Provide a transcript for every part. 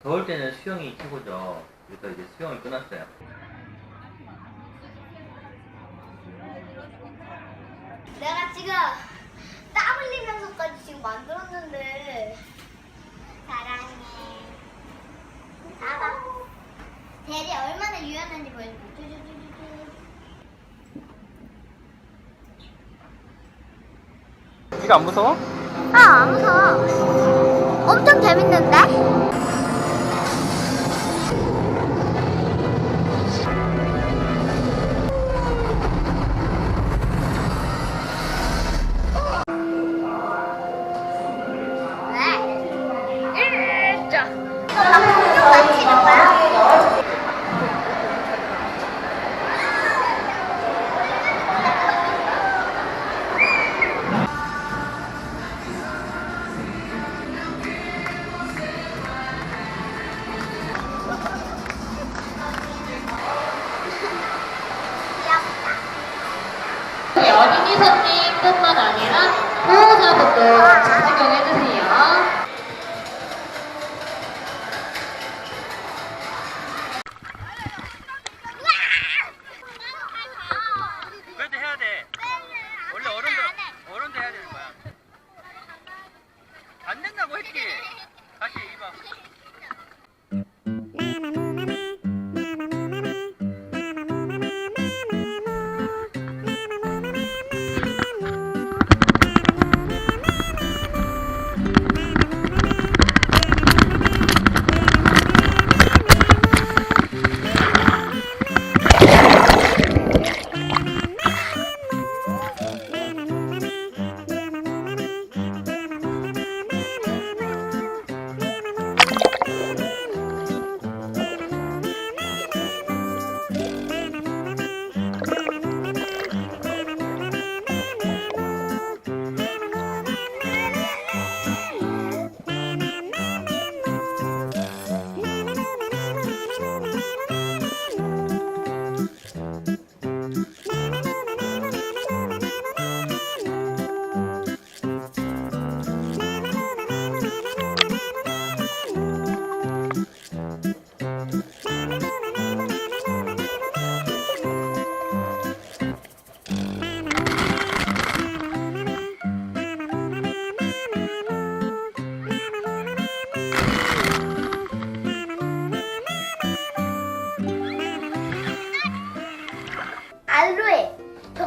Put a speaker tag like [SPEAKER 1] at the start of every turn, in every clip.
[SPEAKER 1] 더울 때는 수영이 최고죠. 그래서 이제 수영을 끊었어요.
[SPEAKER 2] 내가 지금 땀 흘리면서까지 지금 만들었는데 사랑해 봐봐 대리 얼마나 유연한지 보여줄게 쭈쭈쭈쭈쭈
[SPEAKER 1] 이거 안 무서워?
[SPEAKER 2] 아, 안 무서워. 엄청 재밌는데?
[SPEAKER 3] 손님뿐만 아니라 보호자분도 착용해주세요.
[SPEAKER 1] 그래도 해야 돼. 원래 어른도 해야 되는 거야. 안 된다고 했지. 다시 입어.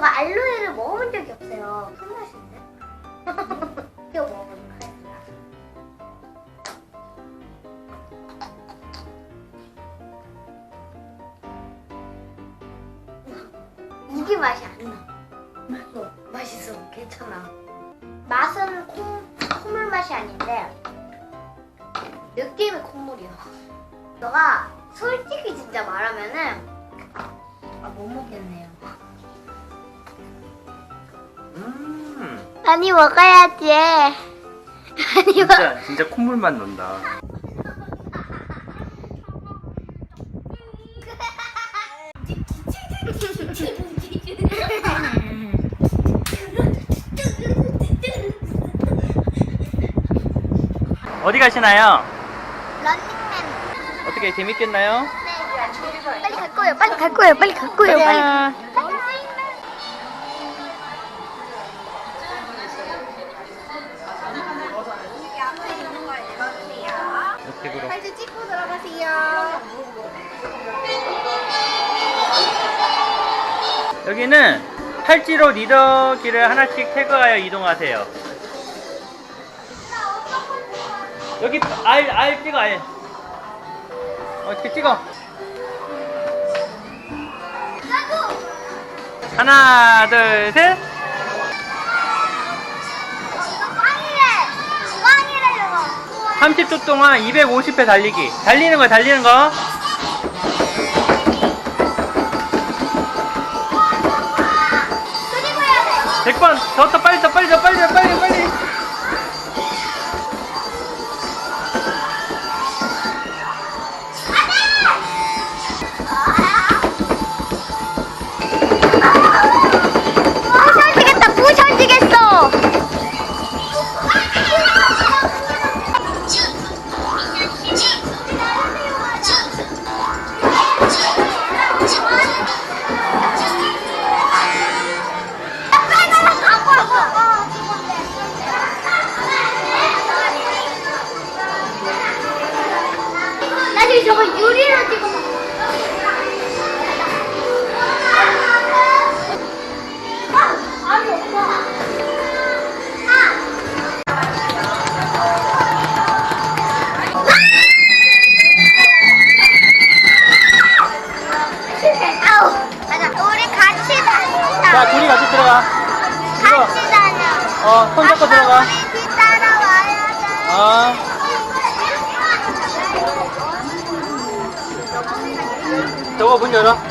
[SPEAKER 2] 저가 알로에를 먹어본 적이 없어요. 손맛인데? 이거 먹어보도록 하겠습니다. 이게 맛이 안 나. 맛있어. 맛있어. 괜찮아. 맛은 콩, 콩물 맛이 아닌데 느낌이 콩물이야. 너가 솔직히 진짜 말하면은 아 못 먹겠네요. 많이 먹어야지. 많이 먹.
[SPEAKER 1] 진짜 진짜 콧물만 난다. 어디 가시나요?
[SPEAKER 2] 런닝맨.
[SPEAKER 1] 어떻게 재밌겠나요?
[SPEAKER 2] 네. 빨리 갈 거예요. 빨리 갈 거예요. 빨리 갈 거예요. 빨리.
[SPEAKER 1] 여기는 팔찌로 리더기를 하나씩 태그하여 이동하세요. 여기 알, 알 찍어, 알. 어, 이렇게 찍어. 하나, 둘, 셋.
[SPEAKER 2] 꽝이래. 꽝이래 저거.
[SPEAKER 1] 30초 동안 250회 달리기. 달리는 거, 달리는 거. 자,
[SPEAKER 2] 둘이 같이 들어가. 들어가.
[SPEAKER 1] 같이 다녀.
[SPEAKER 2] 어, 손 잡고 들어가.
[SPEAKER 1] 우리 뒤따라와야 돼.
[SPEAKER 2] 아, 저거 문 열어.